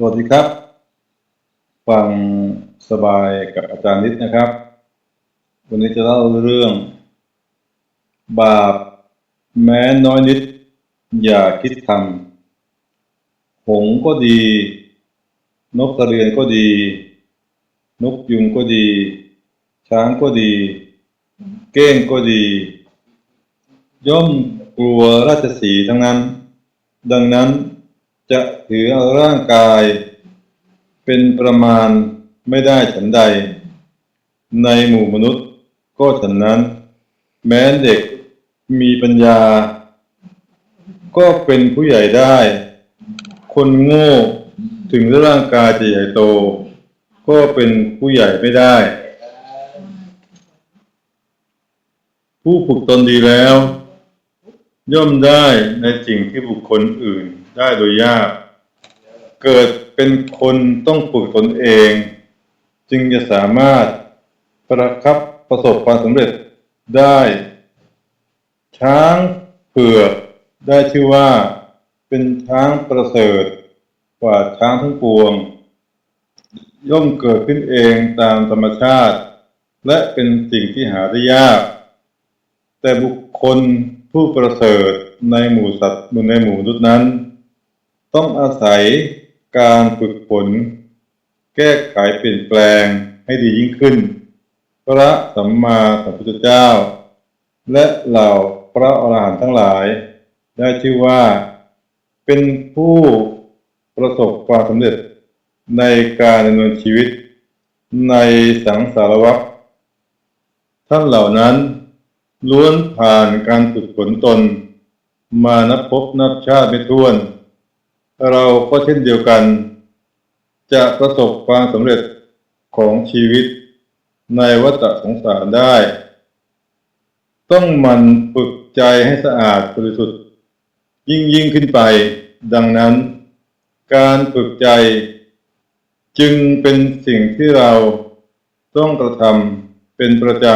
สวัสดีครับ ฟังสบายกับอาจารย์นิดนะครับ วันนี้จะเล่าเรื่อง บาปแม้น้อยนิด อย่าคิดทำหงก็ดี นกกระเรียนก็ดี นกยุงก็ดี ช้างก็ดี เก้งก็ดี ย่อมกลัวราชสีทั้งนั้น ดังนั้น จะถือเอาร่างกาย เป็นประมาณไม่ได้ฉันใด ในหมู่มนุษย์ก็ฉันนั้น แม้เด็กมีปัญญา ก็เป็นผู้ใหญ่ได้ คนโง่ถึงร่างกายจะใหญ่โต ก็เป็นผู้ใหญ่ไม่ได้ ผู้ฝึกตนดีแล้ว ย่อมได้ในสิ่งที่บุคคลอื่น ได้โดยยาก เกิดเป็นคนต้องฝึกตนเอง จึงจะสามารถประคับประสบความสำเร็จได้ ช้างเผือกได้ชื่อว่า เป็นช้างประเสริฐกว่าช้างทั้งปวง ย่อมเกิดขึ้นเองตามธรรมชาติ และเป็นสิ่งที่หาได้ยาก แต่บุคคลผู้ประเสริฐในหมู่สัตว์ในหมู่มนุษย์นั้น ต้องอาศัยการฝึกฝนแก้ไขเปลี่ยนแปลงให้ดียิ่งขึ้น พระสัมมาสัมพุทธเจ้า และเหล่าพระอรหันต์ทั้งหลาย ได้ชื่อว่า เป็นผู้ประสบความสำเร็จในการดำเนินชีวิต ในสังสารวัฏท่านเหล่านั้น ล้วนผ่านการฝึกฝนตน มานับพบนับชาติไม่ถ้วน เราก็เช่นเดียวกัน จะประสบความสำเร็จของชีวิตในวัฏสงสารได้ ต้องมันฝึกใจให้สะอาดบริสุทธิ์ยิ่งยิ่งขึ้นไป ดังนั้น การฝึกใจ จึงเป็นสิ่งที่เราต้องกระทำเป็นประจ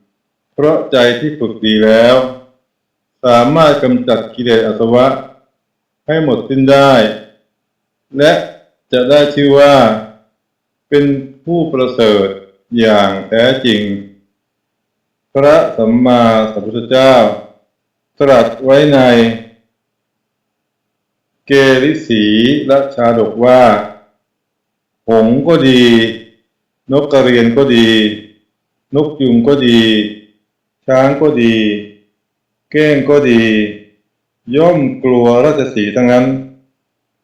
ำ เพราะใจที่ฝึกดีแล้ว สามารถกำจัดกิเลสอาสวะ ให้หมดสิ้นได้ และจะได้ชื่อว่า เป็นผู้ประเสริฐอย่างแท้จริง พระสัมมาสัมพุทธเจ้า ตรัสไว้ใน เกริสีและชาดกว่า หงก็ดี นกกระเรียนก็ดี นกยุงก็ดี ช้างก็ดี เก้งก็ดี ย่อมกลัวราชสีทั้งนั้น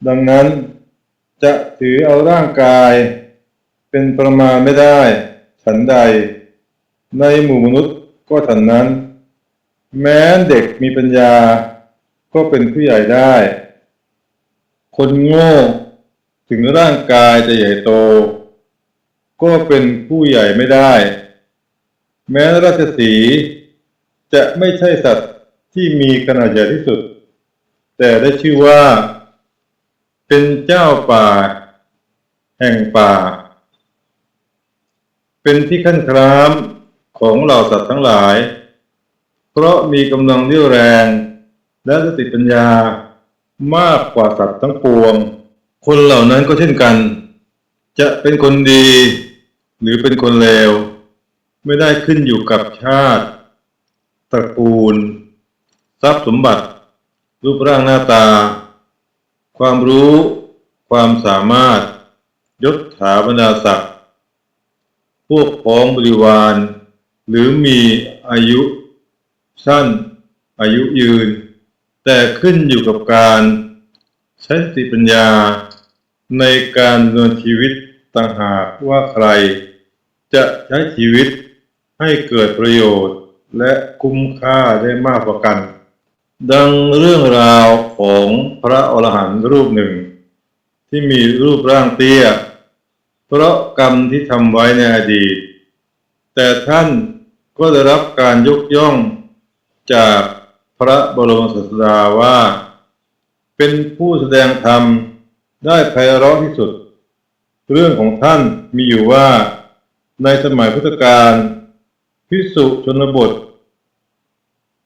ดังนั้นจะถือเอาร่างกาย เป็นประมาณไม่ได้ ฉันใด ในหมู่มนุษย์ก็ฉันนั้น แม้เด็กมีปัญญา ก็เป็นผู้ใหญ่ได้ คนโง่ถึงร่างกายจะใหญ่โต ก็เป็นผู้ใหญ่ไม่ได้ แม้ราชสีจะไม่ใช่สัตว์ที่มีขนาดใหญ่ที่สุด แต่ได้ชื่อว่า เป็นเจ้าป่า แห่งป่า เป็นที่ขั้นครามของเหล่าสัตว์ทั้งหลาย เพราะมีกำลังเรี่ยวแรง และสติปัญญามากกว่าสัตว์ทั้งปวง คนเหล่านั้นก็เช่นกัน จะเป็นคนดี หรือเป็นคนเลว ไม่ได้ขึ้นอยู่กับชาติ ตระกูล ทรัพย์สมบัติ รูปร่างหน้าตา ความรู้ ความสามารถ ยศถาบรรดาศักดิ์พวกพ้องบริวาร หรือมีอายุ สั้น อายุยืน แต่ขึ้นอยู่กับการใช้สติปัญญา ในการดำเนินชีวิตต่างหากว่าใคร จะใช้ชีวิตให้เกิดประโยชน์และคุ้มค่าได้มากกว่ากัน ดังเรื่องราวของพระอรหันต์รูปหนึ่ง ที่มีรูปร่างเตี้ย เพราะกรรมที่ทำไว้ในอดีต แต่ท่านก็ได้รับการยกย่องจากพระบรมศาสดาว่า เป็นผู้แสดงธรรมได้ไพเราะที่สุด เรื่องของท่านมีอยู่ว่าในสมัยพุทธกาลพิสุชนบท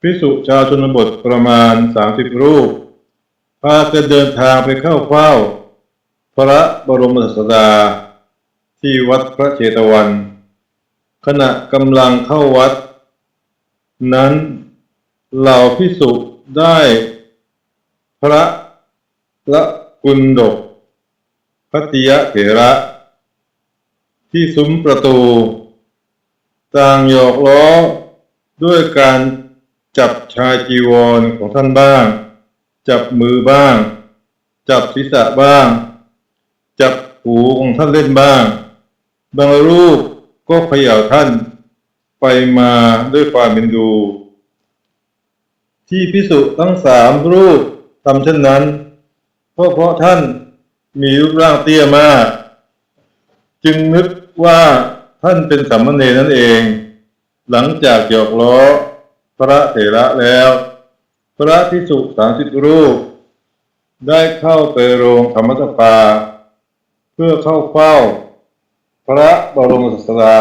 พิสุชาวชนบทประมาณสามสิบรูป พากันเดินทางไปเข้าเฝ้า พระบรมศาสดา ที่วัดพระเชตวัน ขณะกำลังเข้าวัด นั้นเหล่าพิสุได้พระละกุณดกพัติยะเถระ ที่ซุ้มประตู ต่างหยอกล้อด้วยการ จับชายจีวรของท่านบ้าง จับมือบ้าง จับศีรษะบ้าง จับหูของท่านเล่นบ้าง บางรูปก็เขย่าท่านไปมาด้วยความเป็นดู ที่พิสุทั้งสามรูปทำเช่นนั้น เพราะเพราะท่านมีรูปร่างเตี้ยมาก จึงนึกว่าท่านเป็นสามเณรนั่นเอง หลังจากหยอกล้อ พระเถระแล้ว พระพิสุสามสิบรูป ได้เข้าไปโรงธรรมสภาเพื่อเข้าเฝ้า พระบรมศาสดา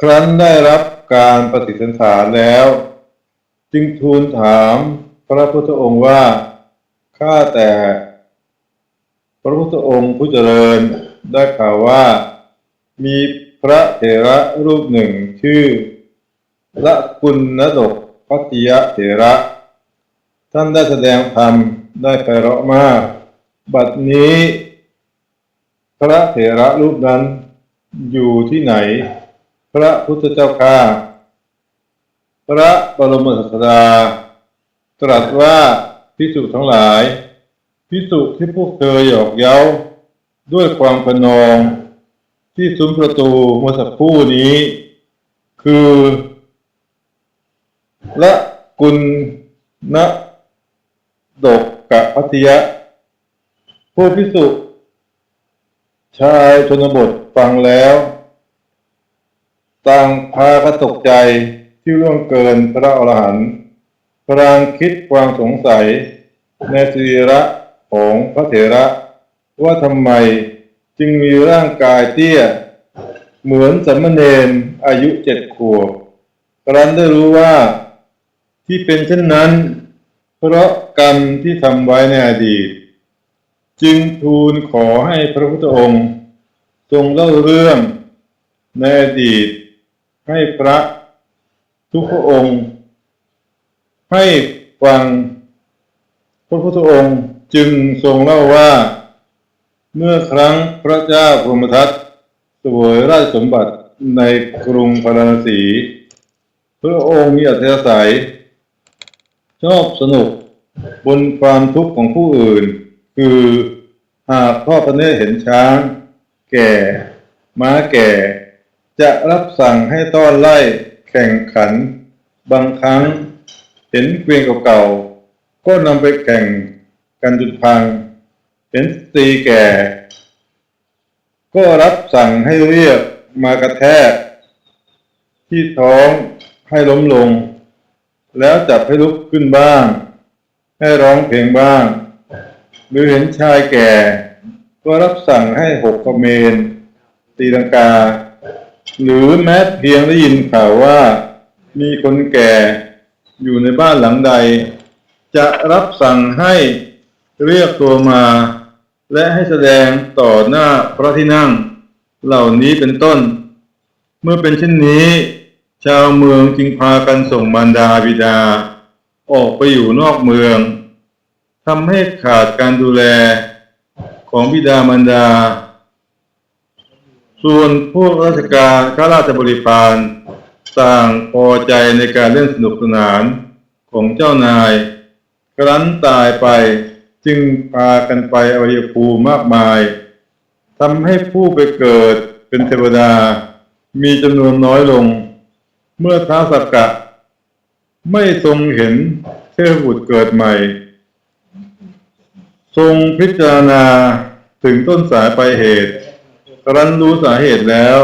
ครั้นได้รับการปฏิสันถานแล้ว จึงทูลถามพระพุทธองค์ว่า ข้าแต่ พระพุทธองค์ผู้เจริญได้ข่าวว่า มีพระเถระรูปหนึ่งชื่อ ละกุณนดกพัติยะเถระ ท่านได้แสดงธรรมได้ไพเราะมาก บัดนี้ พระเถระรูปนั้นอยู่ที่ไหน พระพุทธเจ้าข้าพระบรมศาสดา ตรัสว่าพิสุทั้งหลาย พิสุที่พวกเธอหยอกเย้า ด้วยความขนอง ที่ซุ้มประตูเมื่อสักครู่นี้ คือ ละกุลณดกกะพัทยะ ผู้พิสุชายชนบทฟังแล้ว ต่างพากันตกใจที่ล่วงเกินพระอรหันต์พรางคิดความสงสัย ในสรีระของพระเถระ ว่าทำไมจึงมีร่างกายเตี้ย เหมือนสามมเณรอายุเจ็ดขวบครั้นได้รู้ว่า ที่เป็นเช่นนั้น เพราะกรรมที่ทำไว้ในอดีต จึงทูลขอให้พระพุทธองค์ทรงเล่าเรื่องในอดีตให้พระทุกพระองค์ ให้ฟังพระพุทธองค์จึงทรงเล่าว่า เมื่อครั้งพระเจ้าพรหมทัตสวยราชสมบัติในกรุงพาราณสี พระองค์มีอัธยาศัย ชอบสนุกบนความทุกข์ของผู้อื่น คือหากพ่อพระเนตรเห็นช้าง แก่ ม้าแก่ จะรับสั่งให้ต้อนไล่แข่งขัน บางครั้ง เห็นเกวียนเก่าๆก็นำไปแข่งกันจนพัง เห็นสตรีแก่ ก็รับสั่งให้เรียกมากระแทก ที่ท้องให้ล้มลง แล้วจับให้ลุกขึ้นบ้าง ให้ร้องเพลงบ้าง หรือเห็นชายแก่ ก็รับสั่งให้หกกระเมน ตีลังกา หรือแม้เพียงได้ยินข่าวว่า มีคนแก่อยู่ในบ้านหลังใด จะรับสั่งให้เรียกตัวมา และให้แสดงต่อหน้าพระที่นั่ง เหล่านี้เป็นต้น เมื่อเป็นเช่นนี้ ชาวเมืองจึงพากันส่งมารดาบิดา ออกไปอยู่นอกเมืองทำให้ขาดการดูแลของบิดามารดา ส่วนพวกราชการข้าราชบริพารต่างพอใจในการเล่นสนุกสนานของเจ้านาย ครั้นตายไปจึงพากันไปอวัยภูมิมากมายทำให้ผู้ไปเกิดเป็นเทวดามีจำนวนน้อยลง เมื่อท้าสักกะ ไม่ทรงเห็นเทพบุตรเกิดใหม่ ทรงพิจารณาถึงต้นสายปลายเหตุรันรู้สาเหตุแล้ว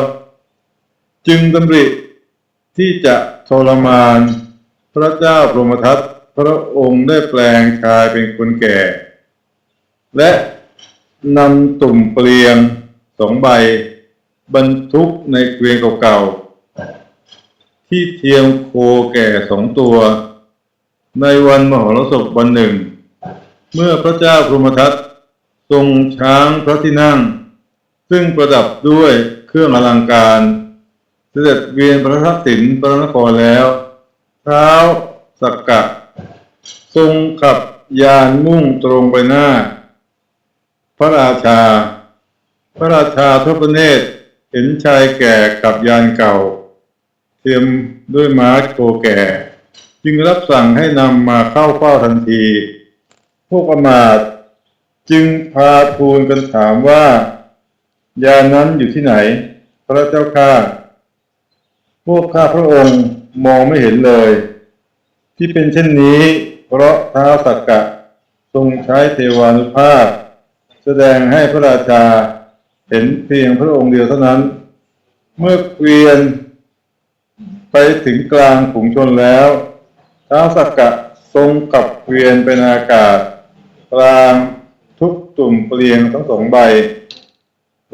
จึงดำริที่จะทรมาน พระเจ้าพรหมทัตพระองค์ได้แปลงกายเป็นคนแก่ และนำตุ่มเปลียงสองใบ บรรทุกในเกวียนเก่าๆ ที่เทียมโคแก่สองตัว ในวันมหรสพวันหนึ่ง เมื่อพระเจ้าพรหมทัตทรงช้างพระที่นั่ง ซึ่งประดับด้วยเครื่องอลังการ เสด็จเวียนพระทักษิณพระนครแล้ว เท้าสักกะ ทรงขับยานมุ่งตรงไปหน้า พระราชา พระราชาทพเนตรเห็นชายแก่กับยานเก่า เทียมด้วยม้าโคแก่ จึงรับสั่งให้นำมาเข้าเฝ้าทันที พวกอมาตจึงพาทูลกันถามว่า ยานั้นอยู่ที่ไหน พระเจ้าข้าพวกข้าพระองค์มองไม่เห็นเลย ที่เป็นเช่นนี้ เพราะท้าสักกะทรงใช้เทวานุภาพ แสดงให้พระราชาเห็นเพียงพระองค์เดียวเท่านั้น เมื่อเกวียน ไปถึงกลางฝูงชนแล้วท้าสักกะทรงกลับเวียนเป็นอากาศกลางทุกตุ่มเปลียงทั้งสองใบ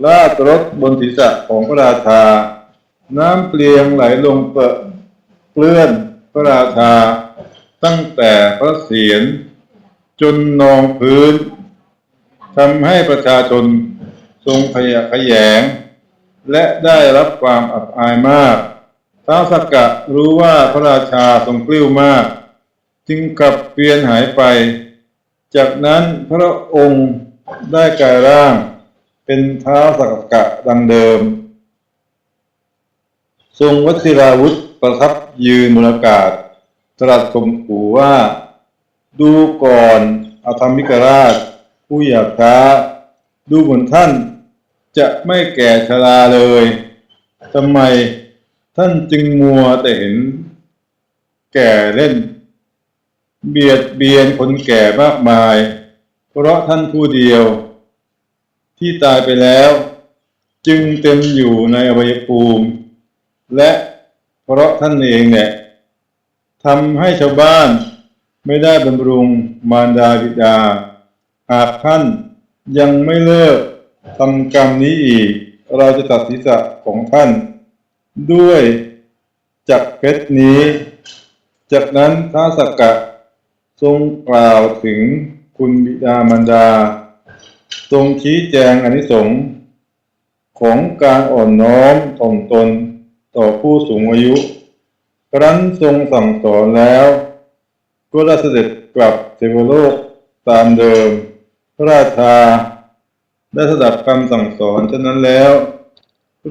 ลาดรถบนศีรษะของพระราชา น้ำเปลียงไหลลงเปะเกลื่อนพระราชา ตั้งแต่พระเศียรจนนองพื้นทำให้ประชาชนทรงพยะขยง และได้รับความอับอายมาก ท้าวสักกะรู้ว่าพระราชาทรงกลิ้วมาก จึงกลับเปลี่ยนหายไป จากนั้นพระองค์ได้กลายร่าง เป็นท้าวสักกะดังเดิม ทรงวชิราวุธประทับยืนบนอากาศ ตรัสข่มขู่ว่า ดูก่อนอาธรรมิกราช ผู้หยาบช้า ดูเหมือนท่านจะไม่แก่ชราเลยทำไม ท่านจึงมัวแต่เห็น แก่เล่น เบียดเบียนคนแก่มากมาย เพราะท่านผู้เดียว ที่ตายไปแล้ว จึงเต็มอยู่ในอวัยภูมิ และเพราะท่านเองเนี่ยทำให้ชาวบ้านไม่ได้บำรุงมารดาบิดา หากท่านยังไม่เลิกทำกรรมนี้อีก เราจะตัดศีรษะของท่าน ด้วยจักเพชรนี้ จากนั้นท้าสักกะ ทรงกล่าวถึงคุณบิดามารดา ทรงชี้แจงอนิสงส์ของการอ่อนน้อมถ่อมตนต่อผู้สูงอายุ ครั้นทรงสั่งสอนแล้ว ก็ได้เสด็จกลับเทวโลกตามเดิม พระราชา ได้สดับคำสั่งสอนฉะนั้นแล้ว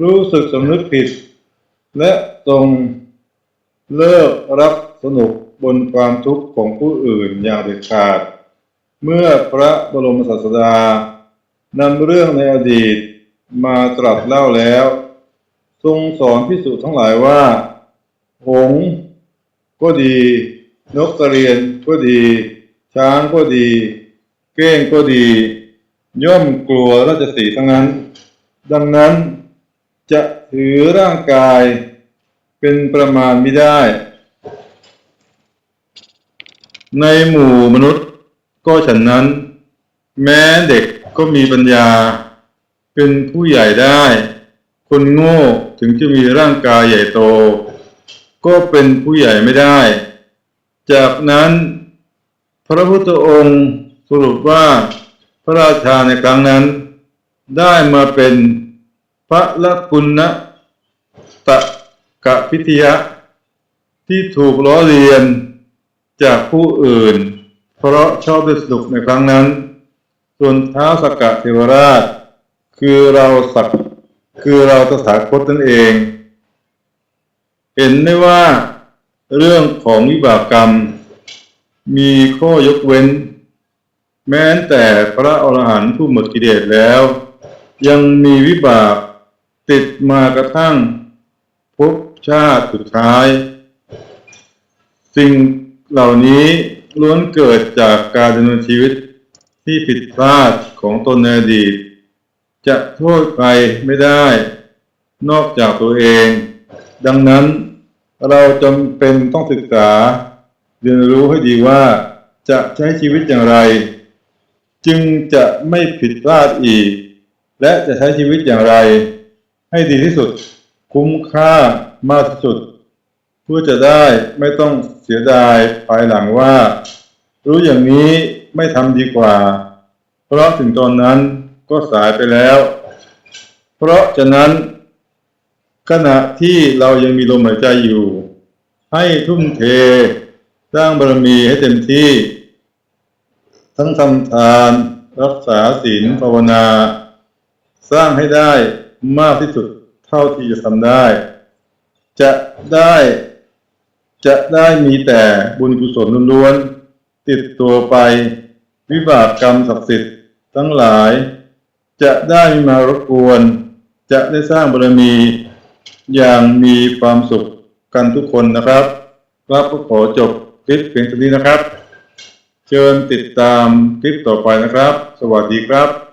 รู้สึกสำนึกผิด และทรงเลิกรับสนุกบนความทุกข์ของผู้อื่นอย่างเด็ดขาด เมื่อพระบรมศาสดานำเรื่องในอดีตมาตรัสเล่าแล้ว ทรงสอนพิสุทั้งหลายว่า หงส์ก็ดี นกกระเรียนก็ดี ช้างก็ดี เก้งก็ดี ย่อมกลัวราชสีทั้งนั้น ดังนั้น จะถือร่างกายเป็นประมาณไม่ได้ ในหมู่มนุษย์ก็ฉันนั้น แม้เด็กก็มีปัญญา เป็นผู้ใหญ่ได้ คนโง่ถึงจะมีร่างกายใหญ่โต ก็เป็นผู้ใหญ่ไม่ได้ จากนั้น พระพุทธองค์สรุปว่าพระราชาในครั้งนั้นได้มาเป็น พระละกุณะตะกะพิทยะ ที่ถูกล้อเลียนจากผู้อื่น เพราะชอบด้วยสนุกในครั้งนั้น ส่วนท้าสกกะเทวราช คือเราสักคือเราตถาคตนั่นเอง เห็นได้ว่าเรื่องของวิบากกรรม มีข้อยกเว้น แม้แต่พระอรหันต์ผู้หมดกิเลสแล้ว ยังมีวิบาก ติดมากระทั่งภพชาติสุดท้าย สิ่งเหล่านี้ล้วนเกิดจากการดำเนินชีวิตที่ผิดพลาดของตนในอดีต จะโทษใครไม่ได้ นอกจากตัวเอง ดังนั้นเราจำเป็นต้องศึกษา เรียนรู้ให้ดีว่าจะใช้ชีวิตอย่างไร จึงจะไม่ผิดพลาดอีก และจะใช้ชีวิตอย่างไร ให้ดีที่สุด คุ้มค่ามากที่สุด เพื่อจะได้ไม่ต้องเสียดายภายหลังว่า รู้อย่างนี้ไม่ทำดีกว่า เพราะถึงตอนนั้นก็สายไปแล้ว เพราะฉะนั้น ขณะที่เรายังมีลมหายใจอยู่ ให้ทุ่มเทสร้างบารมีให้เต็มที่ ทั้งทำทาน รักษาศีลภาวนา สร้างให้ได้ มากที่สุดเท่าที่จะทำได้ จะได้จะได้มีแต่บุญกุศลล้วนๆติดตัวไป วิบากกรรมศักดิ์สิทธิ์ทั้งหลาย จะได้ไม่มารบกวน จะได้สร้างบารมีอย่างมีความสุขกันทุกคนนะครับครับก็ขอจบคลิปเพียงเท่านี้นะครับ เชิญติดตามคลิปต่อไปนะครับ สวัสดีครับ